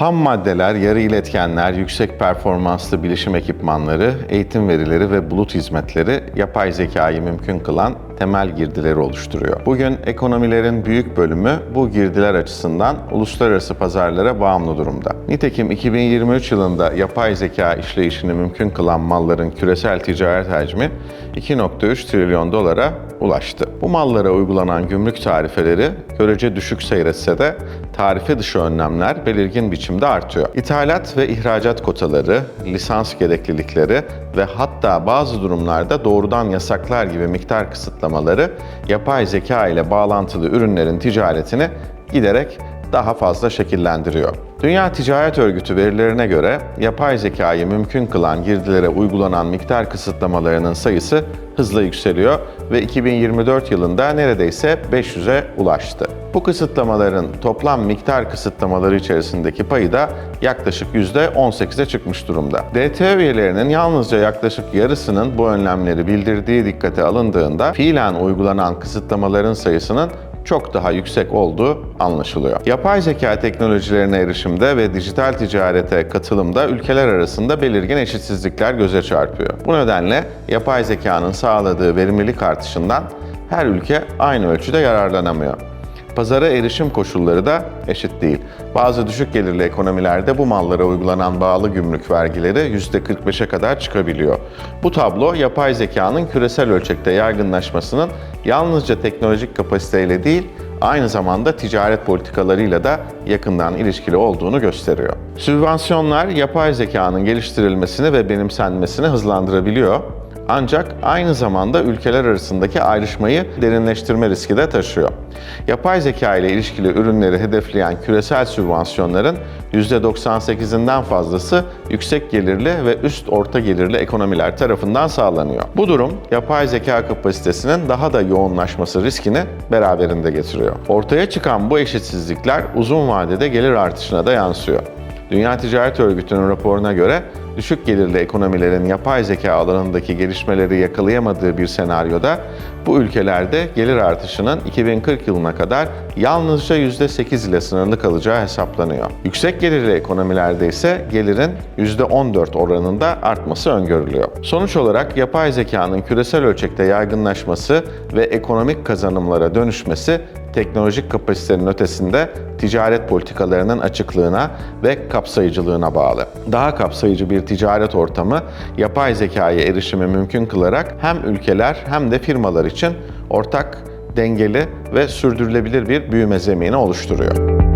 Ham maddeler, yarı iletkenler, yüksek performanslı bilişim ekipmanları, eğitim verileri ve bulut hizmetleri yapay zekayı mümkün kılan temel girdileri oluşturuyor. Bugün ekonomilerin büyük bölümü bu girdiler açısından uluslararası pazarlara bağımlı durumda. Nitekim 2023 yılında yapay zeka işleyişini mümkün kılan malların küresel ticaret hacmi 2.3 trilyon dolara ulaştı. Bu mallara uygulanan gümrük tarifeleri görece düşük seyretse de tarife dışı önlemler belirgin biçimde artıyor. İthalat ve ihracat kotaları, lisans gereklilikleri ve hatta bazı durumlarda doğrudan yasaklar gibi miktar kısıtlamaları yapay zeka ile bağlantılı ürünlerin ticaretini giderek daha fazla şekillendiriyor. Dünya Ticaret Örgütü verilerine göre yapay zekayı mümkün kılan girdilere uygulanan miktar kısıtlamalarının sayısı hızla yükseliyor ve 2024 yılında neredeyse 500'e ulaştı. Bu kısıtlamaların toplam miktar kısıtlamaları içerisindeki payı da yaklaşık %18'e çıkmış durumda. DTÖ üyelerinin yalnızca yaklaşık yarısının bu önlemleri bildirdiği dikkate alındığında fiilen uygulanan kısıtlamaların sayısının çok daha yüksek olduğu anlaşılıyor. Yapay zeka teknolojilerine erişimde ve dijital ticarete katılımda ülkeler arasında belirgin eşitsizlikler göze çarpıyor. Bu nedenle yapay zekanın sağladığı verimlilik artışından her ülke aynı ölçüde yararlanamıyor. Pazara erişim koşulları da eşit değil. Bazı düşük gelirli ekonomilerde bu mallara uygulanan bağlı gümrük vergileri %45'e kadar çıkabiliyor. Bu tablo yapay zekanın küresel ölçekte yaygınlaşmasının yalnızca teknolojik kapasiteyle değil, aynı zamanda ticaret politikalarıyla da yakından ilişkili olduğunu gösteriyor. Sübvansiyonlar yapay zekanın geliştirilmesini ve benimsenmesini hızlandırabiliyor ancak aynı zamanda ülkeler arasındaki ayrışmayı derinleştirme riski de taşıyor. Yapay zeka ile ilişkili ürünleri hedefleyen küresel sübvansiyonların %98'inden fazlası yüksek gelirli ve üst orta gelirli ekonomiler tarafından sağlanıyor. Bu durum yapay zeka kapasitesinin daha da yoğunlaşması riskini beraberinde getiriyor. Ortaya çıkan bu eşitsizlikler uzun vadede gelir artışına da yansıyor. Dünya Ticaret Örgütü'nün raporuna göre düşük gelirli ekonomilerin yapay zeka alanındaki gelişmeleri yakalayamadığı bir senaryoda bu ülkelerde gelir artışının 2040 yılına kadar yalnızca %8 ile sınırlı kalacağı hesaplanıyor. Yüksek gelirli ekonomilerde ise gelirin %14 oranında artması öngörülüyor. Sonuç olarak yapay zekanın küresel ölçekte yaygınlaşması ve ekonomik kazanımlara dönüşmesi teknolojik kapasitenin ötesinde ticaret politikalarının açıklığına ve kapsayıcılığına bağlı. Daha kapsayıcı bir ticaret ortamı yapay zekaya erişimi mümkün kılarak hem ülkeler hem de firmalar için ortak, dengeli ve sürdürülebilir bir büyüme zemini oluşturuyor.